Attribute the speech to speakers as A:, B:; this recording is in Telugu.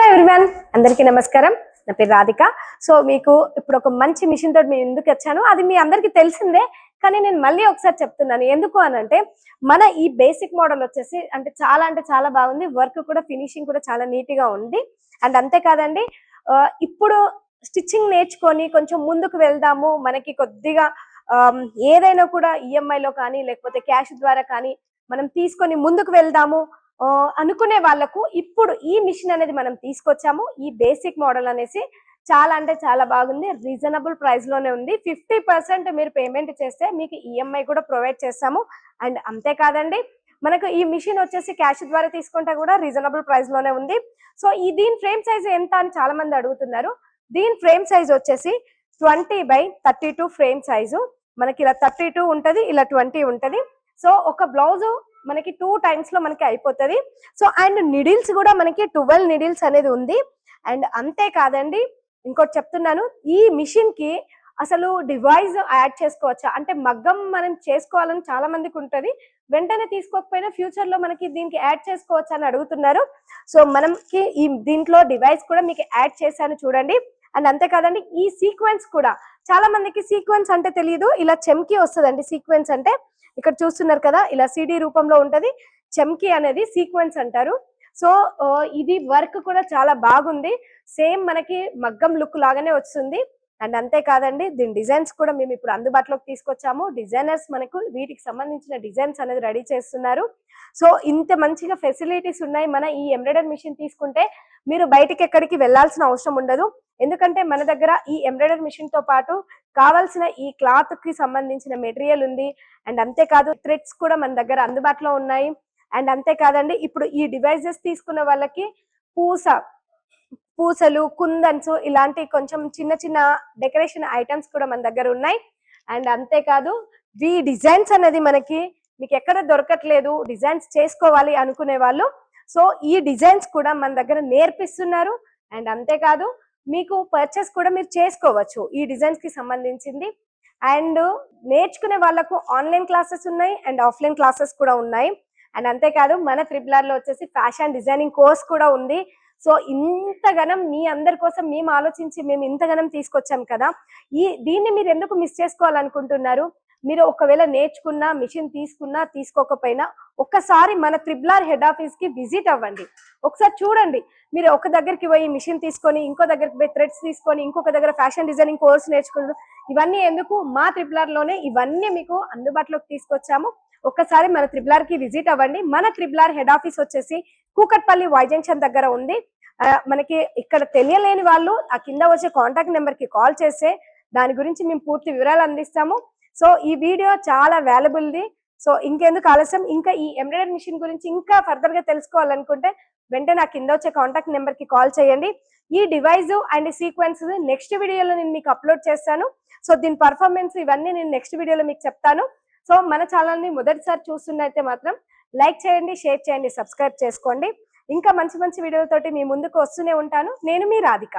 A: హలో ఎవ్రీవన్ అందరికీ నమస్కారం. నా పేరు రాధిక. సో మీకు ఇప్పుడు ఒక మంచి మిషన్ తోటి మేము ఎందుకు వచ్చాను అది మీ అందరికీ తెలిసిందే. కానీ నేను మళ్ళీ ఒకసారి చెప్తున్నాను. ఎందుకు అని అంటే మన ఈ బేసిక్ మోడల్ వచ్చేసి అంటే చాలా అంటే చాలా బాగుంది. వర్క్ కూడా ఫినిషింగ్ కూడా చాలా నీట్గా ఉంది. అండ్ అంతేకాదండి ఇప్పుడు స్టిచ్చింగ్ నేర్చుకొని కొంచెం ముందుకు వెళ్దాము. మనకి కొద్దిగా ఏదైనా కూడా ఈఎంఐలో కానీ లేకపోతే క్యాష్ ద్వారా కానీ మనం తీసుకొని ముందుకు వెళ్దాము. అనుకునే వాళ్ళకు ఇప్పుడు ఈ మిషన్ అనేది మనం తీసుకొచ్చాము. ఈ బేసిక్ మోడల్ అనేసి చాలా అంటే చాలా బాగుంది. రీజనబుల్ ప్రైస్లోనే ఉంది. ఫిఫ్టీ పర్సెంట్ మీరు పేమెంట్ చేస్తే మీకు ఈఎంఐ కూడా ప్రొవైడ్ చేస్తాము. అండ్ అంతేకాదండి మనకు ఈ మిషన్ వచ్చేసి క్యాష్ ద్వారా తీసుకుంటే కూడా రీజనబుల్ ప్రైస్లోనే ఉంది. సో ఈ దీని ఫ్రేమ్ సైజ్ ఎంత అని చాలా మంది అడుగుతున్నారు. దీని ఫ్రేమ్ సైజ్ వచ్చేసి twenty by thirty two frame size. మనకి ఇలా థర్టీ టూ ఉంటుంది ఇలా ట్వంటీ ఉంటుంది. సో ఒక బ్లౌజు మనకి టూ టైమ్స్లో మనకి అయిపోతుంది. సో అండ్ నిడిల్స్ కూడా మనకి ట్వెల్వ్ నిడిల్స్ అనేది ఉంది. అండ్ అంతే కాదండి ఇంకోటి చెప్తున్నాను ఈ మిషన్కి అసలు డివైస్ యాడ్ చేసుకోవచ్చా? అంటే మగ్గం మనం చేసుకోవాలని చాలా మందికి ఉంటుంది. వెంటనే తీసుకోకపోయినా ఫ్యూచర్లో మనకి దీనికి యాడ్ చేసుకోవచ్చా అని అడుగుతున్నారు. సో మనకి ఈ దీంట్లో డివైస్ కూడా మీకు యాడ్ చేశాను చూడండి. అండ్ అంతేకాదండి ఈ సీక్వెన్స్ కూడా చాలా మందికి సీక్వెన్స్ అంటే తెలియదు ఇలా చెమ్కి వస్తుందండి సీక్వెన్స్ అంటే. ఇక్కడ చూస్తున్నారు కదా ఇలా సిడి రూపంలో ఉంటది. చెమ్కి అనేది సీక్వెన్స్ అంటారు. సో ఇది వర్క్ కూడా చాలా బాగుంది. సేమ్ మనకి మగ్గం లుక్ లాగానే వస్తుంది. అండ్ అంతేకాదండి దీని డిజైన్స్ కూడా మేము ఇప్పుడు అందుబాటులోకి తీసుకొచ్చాము. డిజైనర్స్ మనకు వీటికి సంబంధించిన డిజైన్స్ అనేది రెడీ చేస్తున్నారు. సో ఇంత మంచిగా ఫెసిలిటీస్ ఉన్నాయి మన ఈ ఎంబ్రాయిడరీ మిషన్ తీసుకుంటే మీరు బయటికి ఎక్కడికి వెళ్ళాల్సిన అవసరం ఉండదు. ఎందుకంటే మన దగ్గర ఈ ఎంబ్రాయిడరీ మిషన్తో పాటు కావాల్సిన ఈ క్లాత్కి సంబంధించిన మెటీరియల్ ఉంది. అండ్ అంతేకాదు థ్రెడ్స్ కూడా మన దగ్గర అందుబాటులో ఉన్నాయి. అండ్ అంతేకాదండి ఇప్పుడు ఈ డివైజెస్ తీసుకున్న వాళ్ళకి పూస పూసలు కుందన్స్ ఇలాంటి కొంచెం చిన్న చిన్న డెకరేషన్ ఐటమ్స్ కూడా మన దగ్గర ఉన్నాయి. అండ్ అంతేకాదు ఈ డిజైన్స్ అనేది మనకి మీకు ఎక్కడ దొరకట్లేదు డిజైన్స్ చేసుకోవాలి అనుకునే వాళ్ళు. సో ఈ డిజైన్స్ కూడా మన దగ్గర నేర్పిస్తున్నారు. అండ్ అంతేకాదు మీకు పర్చేస్ కూడా మీరు చేసుకోవచ్చు ఈ డిజైన్స్కి సంబంధించింది. అండ్ నేర్చుకునే వాళ్ళకు ఆన్లైన్ క్లాసెస్ ఉన్నాయి అండ్ ఆఫ్లైన్ క్లాసెస్ కూడా ఉన్నాయి. అండ్ అంతేకాదు మన త్రిబులర్లో వచ్చేసి ఫ్యాషన్ డిజైనింగ్ కోర్స్ కూడా ఉంది. సో ఇంతగనం మీ అందరి కోసం మేము ఆలోచించి మేము ఇంతగనం తీసుకొచ్చాం కదా. ఈ దీన్ని మీరు ఎందుకు మిస్ చేసుకోవాలనుకుంటున్నారు? మీరు ఒకవేళ నేర్చుకున్నా మిషన్ తీసుకున్నా తీసుకోకపోయినా ఒక్కసారి మన త్రిబులార్ హెడ్ ఆఫీస్కి విజిట్ అవ్వండి. ఒకసారి చూడండి. మీరు ఒక దగ్గరికి పోయి మిషన్ తీసుకొని ఇంకో దగ్గరికి పోయి థ్రెడ్స్ తీసుకొని ఇంకొక దగ్గర ఫ్యాషన్ డిజైనింగ్ కోర్స్ నేర్చుకుంటూ ఇవన్నీ ఎందుకు? మా త్రిబులార్లోనే ఇవన్నీ మీకు అందుబాటులోకి తీసుకొచ్చాము. ఒక్కసారి మన త్రిబులార్కి విజిట్ అవ్వండి. మన త్రిబులార్ హెడ్ ఆఫీస్ వచ్చేసి కూకట్పల్లి వై జంక్షన్ దగ్గర ఉంది. మనకి ఇక్కడ తెలియలేని వాళ్ళు ఆ కింద వచ్చే కాంటాక్ట్ నెంబర్కి కాల్ చేస్తే దాని గురించి మేము పూర్తి వివరాలు అందిస్తాము. సో ఈ వీడియో చాలా వాల్యుబుల్ది సో ఇంకెందుకు ఆలస్యం? ఇంకా ఈ ఎంబ్రాయిడరీ మిషన్ గురించి ఇంకా ఫర్దర్గా తెలుసుకోవాలనుకుంటే వెంటనే నా కింద వచ్చే కాంటాక్ట్ నెంబర్కి కాల్ చేయండి. ఈ డివైస్ అండ్ సీక్వెన్స్ నెక్స్ట్ వీడియోలో నేను మీకు అప్లోడ్ చేస్తాను. సో దీని పర్ఫార్మెన్స్ ఇవన్నీ నేను నెక్స్ట్ వీడియోలో మీకు చెప్తాను. సో మన ఛానల్ని మొదటిసారి చూస్తున్నైతే మాత్రం లైక్ చేయండి షేర్ చేయండి సబ్స్క్రైబ్ చేసుకోండి. ఇంకా మంచి మంచి వీడియోలతోటి మీ ముందుకు వస్తూనే ఉంటాను. నేను మీ రాధిక.